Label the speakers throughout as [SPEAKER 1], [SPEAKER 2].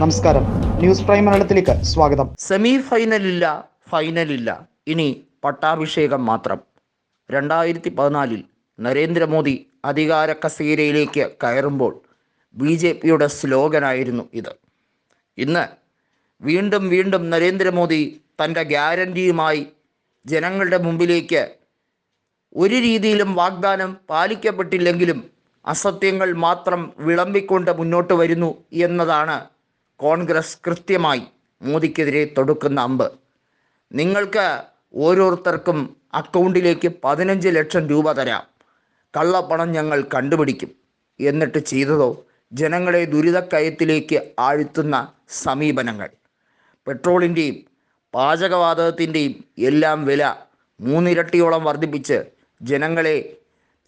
[SPEAKER 1] നമസ്കാരം. News prime മലയാളത്തിലേക്ക് സ്വാഗതം.
[SPEAKER 2] സെമി ഫൈനലില്ല ഫൈനലില്ല. ഇനി പട്ടാഭിഷേകം മാത്രം. രണ്ടായിരത്തി പതിനാലിൽ നരേന്ദ്രമോദി അധികാര കസേരയിലേക്ക് കയറുമ്പോൾ ബി ജെ പിയുടെ സ്ലോഗനായിരുന്നു ഇത്. ഇന്ന് വീണ്ടും വീണ്ടും നരേന്ദ്രമോദി തന്റെ ഗ്യാരണ്ടിയുമായി ജനങ്ങളുടെ മുമ്പിലേക്ക് ഒരു രീതിയിലും വാഗ്ദാനം പാലിക്കപ്പെട്ടില്ലെങ്കിലും അസത്യങ്ങൾ മാത്രം വിളമ്പിക്കൊണ്ട് മുന്നോട്ട് വരുന്നു എന്നതാണ് കോൺഗ്രസ് കൃത്യമായി മോദിക്കെതിരെ തൊടുക്കുന്ന അമ്പ്. നിങ്ങൾക്ക് ഓരോരുത്തർക്കും അക്കൗണ്ടിലേക്ക് പതിനഞ്ച് ലക്ഷം രൂപ തരാം. കള്ളപ്പണം ഞങ്ങൾ കണ്ടുപിടിക്കും. എന്നിട്ട് ചെയ്തതോ? ജനങ്ങളെ ദുരിതക്കയത്തിലേക്ക് ആഴ്ത്തുന്ന സമീപനങ്ങൾ. പെട്രോളിന്റെയും പാചകവാതകത്തിന്റെയും എല്ലാം വില മൂന്നിരട്ടിയോളം വർദ്ധിപ്പിച്ച് ജനങ്ങളെ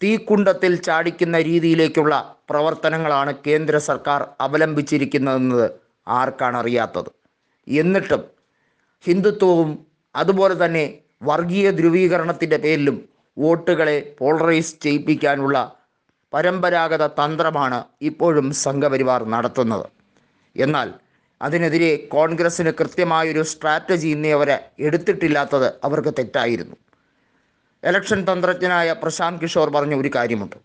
[SPEAKER 2] തീക്കുണ്ടത്തിൽ ചാടിക്കുന്ന രീതിയിലേക്കുള്ള പ്രവർത്തനങ്ങളാണ് കേന്ദ്ര സർക്കാർ അവലംബിച്ചിരിക്കുന്നതെന്നത്. ആർക്കാണ് അറിയാത്തത് എന്നിട്ടും ഹിന്ദുത്വവും അതുപോലെ തന്നെ വർഗീയ ധ്രുവീകരണത്തിന്റെ പേരിലും വോട്ടുകളെ പോളറൈസ് ചെയ്യിപ്പിക്കാനുള്ള പരമ്പരാഗത തന്ത്രമാണ് ഇപ്പോഴും സംഘപരിവാർ നടത്തുന്നത്. എന്നാൽ അതിനെതിരെ കോൺഗ്രസ്സിന് കൃത്യമായൊരു സ്ട്രാറ്റജി ഇന്നേ അവരെ എടുത്തിട്ടില്ലാത്തത് അവർക്ക് തെറ്റായിരുന്നു. എലക്ഷൻ തന്ത്രജ്ഞനായ പ്രശാന്ത് കിഷോർ പറഞ്ഞ ഒരു കാര്യമുണ്ട്.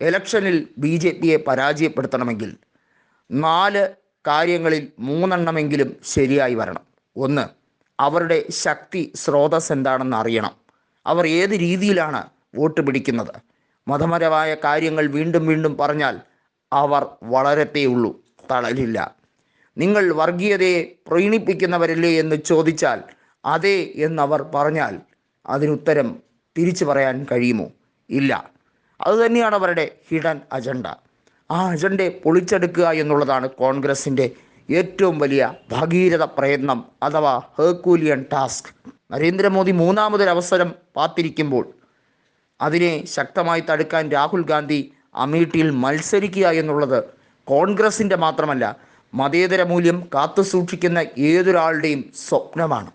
[SPEAKER 2] എലക്ഷനിൽ ബി ജെ പിയെ പരാജയപ്പെടുത്തണമെങ്കിൽ നാല് കാര്യങ്ങളിൽ മൂന്നെണ്ണമെങ്കിലും ശരിയായി വരണം. ഒന്ന് അവരുടെ ശക്തി സ്രോതസ് എന്താണെന്ന് അറിയണം. അവർ ഏത് രീതിയിലാണ് വോട്ട് പിടിക്കുന്നത്? മതപരമായ കാര്യങ്ങൾ വീണ്ടും വീണ്ടും പറഞ്ഞാൽ അവർ വളരത്തേ ഉള്ളൂ തളരില്ല. നിങ്ങൾ വർഗീയതയെ പ്രീണിപ്പിക്കുന്നവരല്ലേ എന്ന് ചോദിച്ചാൽ അതെ എന്നവർ പറഞ്ഞാൽ അതിനുത്തരം തിരിച്ചു പറയാൻ കഴിയുമോ? ഇല്ല. അതുതന്നെയാണ് അവരുടെ ഹിഡൻ അജണ്ട. ആ അജണ്ടയെ പൊളിച്ചെടുക്കുക എന്നുള്ളതാണ് കോൺഗ്രസിന്റെ ഏറ്റവും വലിയ ഭഗീരഥ പ്രയത്നം അഥവാ ഹേക്കൂലിയൻ ടാസ്ക്. നരേന്ദ്രമോദി മൂന്നാമതൊരവസരം പാത്തിരിക്കുമ്പോൾ അതിനെ ശക്തമായി തടുക്കാൻ രാഹുൽ ഗാന്ധി അമേഠിയിൽ മത്സരിക്കുക എന്നുള്ളത് കോൺഗ്രസിന്റെ മാത്രമല്ല മതേതര മൂല്യം കാത്തു സൂക്ഷിക്കുന്ന ഏതൊരാളുടെയും സ്വപ്നമാണ്.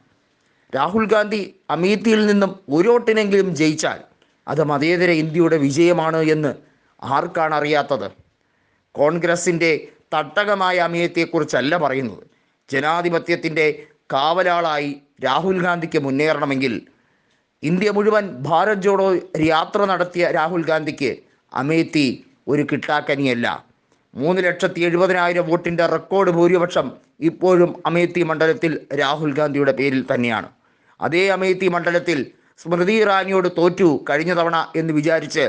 [SPEAKER 2] രാഹുൽ ഗാന്ധി അമേഠിയിൽ നിന്നും ഒരു വോട്ടിനെങ്കിലും ജയിച്ചാൽ അത് മതേതര ഇന്ത്യയുടെ വിജയമാണ് എന്ന് ആർക്കാണ് അറിയാത്തത്? കോൺഗ്രസിന്റെ തട്ടകമായ അമിയത്തെക്കുറിച്ചല്ല പറയുന്നത്. ജനാധിപത്യത്തിന്റെ കാവലാളായി രാഹുൽ ഗാന്ധിക്ക് മുന്നേറണമെങ്കിൽ ഇന്ത്യ മുഴുവൻ ഭാരത് ജോഡോ യാത്ര നടത്തിയ രാഹുൽ ഗാന്ധിക്ക് അമേത്തി ഒരു കിട്ടാക്കനിയല്ല. മൂന്ന് ലക്ഷത്തി എഴുപതിനായിരം വോട്ടിന്റെ റെക്കോർഡ് ഭൂരിപക്ഷം ഇപ്പോഴും അമേത്തി മണ്ഡലത്തിൽ രാഹുൽ ഗാന്ധിയുടെ പേരിൽ തന്നെയാണ്. അതേ അമേത്തി മണ്ഡലത്തിൽ സ്മൃതി ഇറാനിയോട് തോറ്റു കഴിഞ്ഞ തവണ എന്ന് വിചാരിച്ച്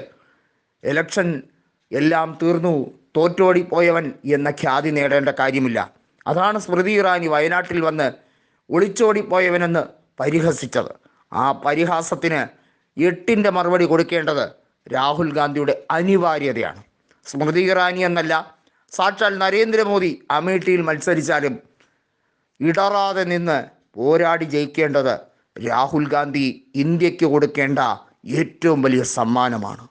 [SPEAKER 2] ഇലക്ഷൻ എല്ലാം തീർന്നു. തോറ്റോടിപ്പോയവൻ എന്ന ഖ്യാതി നേടേണ്ട കാര്യമില്ല. അതാണ് സ്മൃതി ഇറാനി വയനാട്ടിൽ വന്ന് ഒളിച്ചോടിപ്പോയവനെന്ന് പരിഹസിച്ചത്. ആ പരിഹാസത്തിന് എട്ടിന്റെ മറുപടി കൊടുക്കേണ്ടത് രാഹുൽ ഗാന്ധിയുടെ അനിവാര്യതയാണ്. സ്മൃതി ഇറാനി എന്നല്ല സാക്ഷാൽ നരേന്ദ്രമോദി അമേഠിയിൽ മത്സരിച്ചാലും ഇടറാതെ നിന്ന് പോരാടി ജയിക്കേണ്ടത് രാഹുൽ ഗാന്ധി ഇന്ത്യയ്ക്ക് കൊടുക്കേണ്ട ഏറ്റവും വലിയ സമ്മാനമാണ്.